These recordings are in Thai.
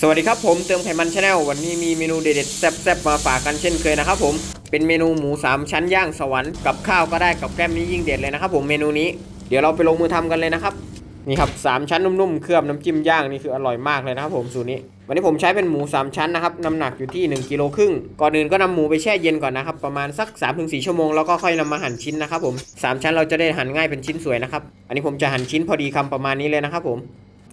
สวัสดีครับผมเติมไขมันชาแนลวันนี้มีเมนูเด็ดๆแซ่บๆมาฝากกันเช่นเคยนะครับผมเป็นเมนูหมูสามชั้นย่างสวรรค์กับข้าวก็ได้กับแกล้มนี้ยิ่งเด็ดเลยนะครับผมเมนูนี้เดี๋ยวเราไปลงมือทำกันเลยนะครับนี่ครับสามชั้นนุ่มๆเคลือบน้ำจิ้มย่างนี่คืออร่อยมากเลยนะครับผมสูตรนี้ วันนี้ผมใช้เป็นหมูสามชั้นนะครับน้ำหนักอยู่ที่1กิโลครึ่งก่อนอื่นก็นำหมูไปแช่เย็นก่อนนะครับประมาณสัก 3-4 ชั่วโมงแล้วก็ค่อยนำมาหั่นชิ้นนะครับผมสามชั้นเราจะได้หั่นง่ายเป็นชิ้นสวยนะครับอันนี้ผมจะหั่นชิ้นพอดีคำประมาณนี้เลยนะครับผม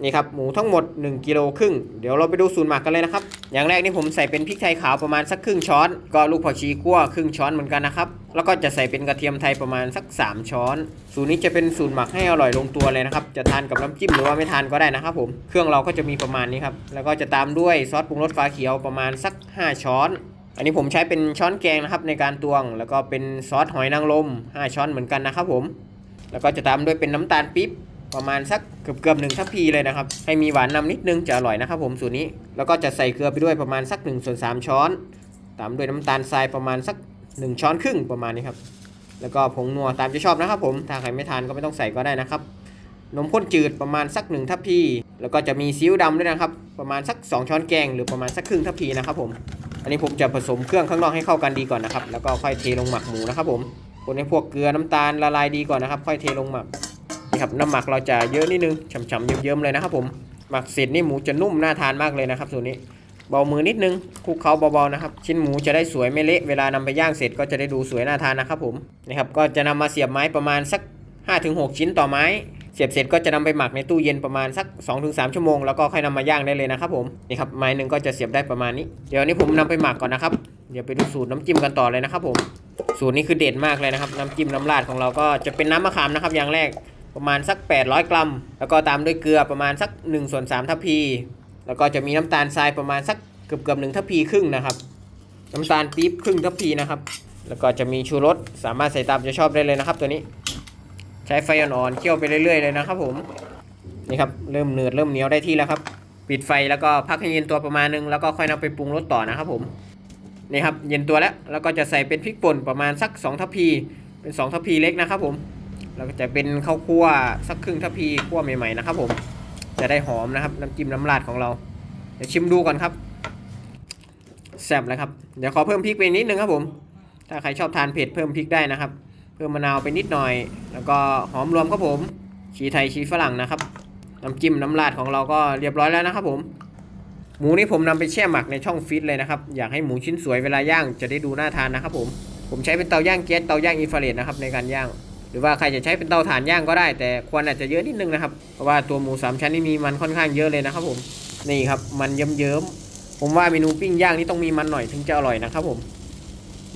นี่ครับหมูทั้งหมด 1กิโลครึ่งเดี๋ยวเราไปดูสูตรหมักกันเลยนะครับ อย่างแรกนี่ผมใส่เป็นพริกไทยขาวประมาณสักครึ่งช้อน ก็ลูกผักชีคั่วครึ่งช้อนเหมือนกันนะครับ แล้วก็จะใส่เป็นกระเทียมไทยประมาณสัก 3 ช้อน สูตรนี้จะเป็นสูตรหมักให้อร่อยลงตัวเลยนะครับ จะทานกับน้ำจิ้มหรือว่าไม่ทานก็ได้นะครับ ผม เครื่องเราก็จะมีประมาณนี้ครับ แล้วก็จะตามด้วยซอสปรุงรสฟ้าเขียวประมาณสัก 5 ช้อน อันนี้ผมใช้เป็นช้อนแกงนะครับในการตวง แล้วก็เป็นซอสหอยนางรม5ช้อนเหมือนกันนะครับผม แล้วก็จะตามด้วยเป็นน้ำตาลปี๊บ ประมาณสักเกือบเกือบหนึ่งทัพพีเลยนะครับ ให้มีหวานนำนิดนึงจะอร่อยนะครับผมสูตรนี้แล้วก็จะใส่เกลือไปด้วยประมาณสัก1ส่วน3ช้อน ตามด้วยน้ำตาลทรายประมาณสัก 1 ช้อนครึ่งประมาณนี้ครับแล้วก็ผงนัวตามจะชอบนะครับ ผมถ้าใครไม่ทานก็ไม่ต้องใส่ก็ได้นะครับนมข้นจืดประมาณสัก1ทัพพีแล้วก็จะมีซีอิ๊วดำด้วยนะครับ ประมาณสัก 2 ช้อนแกงหรือประมาณสักครึ่งทัพพีนะครับผมอันนี้ผมจะผสมเครื่องข้างนอกให้เข้ากันดีก่อนนะครับ แล้วก็ค่อยเทลงหมักหมูนะครับผมคนให้พวกเกลือน้ำตาลละลายดีก่อนนะครับ ค่อยเทลงหมัก นี่ครับน้ำหมักเราจะเยอะนิดนึงฉ่ำๆเยิ้มๆเลยนะครับผมหมักเสร็จนี่หมูจะนุ่มน่าทานมากเลยนะครับส่วนนี้เบามือนิดนึงคลุกเคล้าเบาๆนะครับ ชิ้นหมูจะได้สวยไม่เละเวลานำไปย่างเสร็จก็จะได้ดูสวยน่าทานนะครับผมนี่ครับก็จะนำมาเสียบไม้ประมาณสัก 5-6 ชิ้นต่อไม้เสียบเสร็จก็จะนำไปหมักในตู้เย็นประมาณสัก 2-3 ชั่วโมงแล้วก็ค่อยนำมาย่างได้เลยนะครับผมนี่ครับไม้หนึ่งก็จะเสียบได้ประมาณนี้ เดี๋ยวนี้ผมนำไปหมักก่อนนะครับ เดี๋ยวไปดูสูตรน้ำจิ้มกันต่อเลยนะครับผมสูตรนี้คือเด็ดมากเลยนะครับ น้ำจิ้มน้ำราดของเราก็จะเป็นน้ำมะขามนะครับอย่างแรก ประมาณสัก 800 กรัม แล้วก็ตามด้วยเกลือประมาณสัก1ส่วน3ทัพพี แล้วก็จะมีน้ำตาลทรายประมาณสักเกือบเกือบหนึ่งทัพพีครึ่งนะครับน้ำตาลปี๊บครึ่งทัพพีนะครับ แล้วก็จะมีชูรสสามารถใส่ตามจะชอบได้เลยนะครับ ตัวนี้ ใช้ไฟอ่อนๆเคี่ยวไปเรื่อยๆเลยนะครับผมนี่ครับเริ่มเนืดเริ่มเหนียวได้ที่แล้วครับ ปิดไฟแล้วก็พักให้เย็นตัวประมาณนึงแล้วก็ค่อยนำไปปรุงรสต่อนะครับผมนี่ครับเย็นตัวแล้วแล้วก็จะใส่เป็นพริกป่นประมาณสัก2ทัพพีเป็น2ทัพพีเล็กนะครับผม แล้วก็จะเป็นข้าวคั่วสักครึ่งทัพพีคั่วใหม่ๆนะครับ ผมจะได้หอมนะครับน้ำจิ้มน้ำราดของเรา เดี๋ยวชิมดูก่อนครับแซ่บแล้วครับเดี๋ยวขอเพิ่มพริกไปนิดนึงครับผม ถ้าใครชอบทานเผ็ดเพิ่มพริกได้นะครับ เพิ่มมะนาวไปนิดหน่อย แล้วก็หอมรวมครับผมชีไทยชีฝรั่งนะครับน้ำจิ้มน้ำราดของเราก็เรียบร้อยแล้วนะครับ ผม หมูนี่ผมนำไปแช่หมักในช่องฟิตเลยนะครับ อยากให้หมูชิ้นสวยเวลาย่างจะได้ดูน่าทานนะครับ ผม ผมใช้เป็นเตาย่างแก๊สเตาย่างอินฟราเรดนะครับในการย่าง รือว่าใครจะใช้เป็นเตาถ่านย่างก็ได้ แต่ควันอาจจะเยอะนิดนึงนะครับ เพราะว่าตัวหมูสามชั้นนี่มีมันค่อนข้างเยอะเลยนะครับผมนี่ครับมันเยิ้มๆผมว่าเมนูปิ้งย่างนี่ต้องมีมันหน่อยถึงจะอร่อยนะครับผม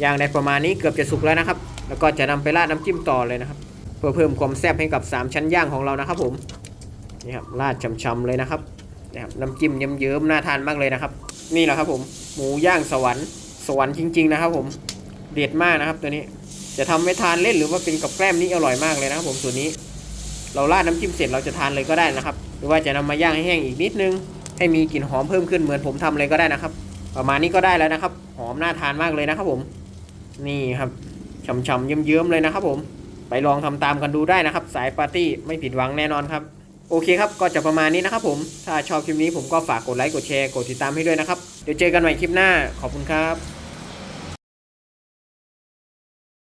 ย่างในประมาณนี้เกือบจะสุกแล้วนะครับ แล้วก็จะนำไปราดน้ำจิ้มต่อเลยนะครับ เพื่อเพิ่มความแซ่บให้กับ 3 ชั้นย่างของเรานะครับผมนี่ครับราดช่ำๆเลยนะครับนะครับน้ำจิ้มเยิ้มๆน่าทานมากเลยนะครับ นี่แหละครับผมหมูย่างสวรรค์สวรรค์จริง ๆ นะครับ ผมเด็ดมากนะครับตัวนี้ จะทำไว้ทานเล่นหรือว่าเป็นกับแกล้มนี่อร่อยมากเลยนะครับผมส่วนนี้ เราราดน้ำจิ้มเสร็จเราจะทานเลยก็ได้นะครับ หรือว่าจะนำมาย่างให้แห้งอีกนิดนึง ให้มีกลิ่นหอมเพิ่มขึ้นเหมือนผมทำเลยก็ได้นะครับ ประมาณนี้ก็ได้แล้วนะครับ หอมน่าทานมากเลยนะครับผม นี่ครับฉ่ำๆเยิ้มๆเลยนะครับผมไปลองทำตามกันดูได้นะครับ สายปาร์ตี้ไม่ผิดหวังแน่นอนครับ โอเคครับ ก็จะประมาณนี้นะครับผม ถ้าชอบคลิปนี้ผมก็ฝากกดไลค์กดแชร์กดติดตามให้ด้วยนะครับ เดี๋ยวเจอกันใหม่คลิปหน้าขอบคุณครับ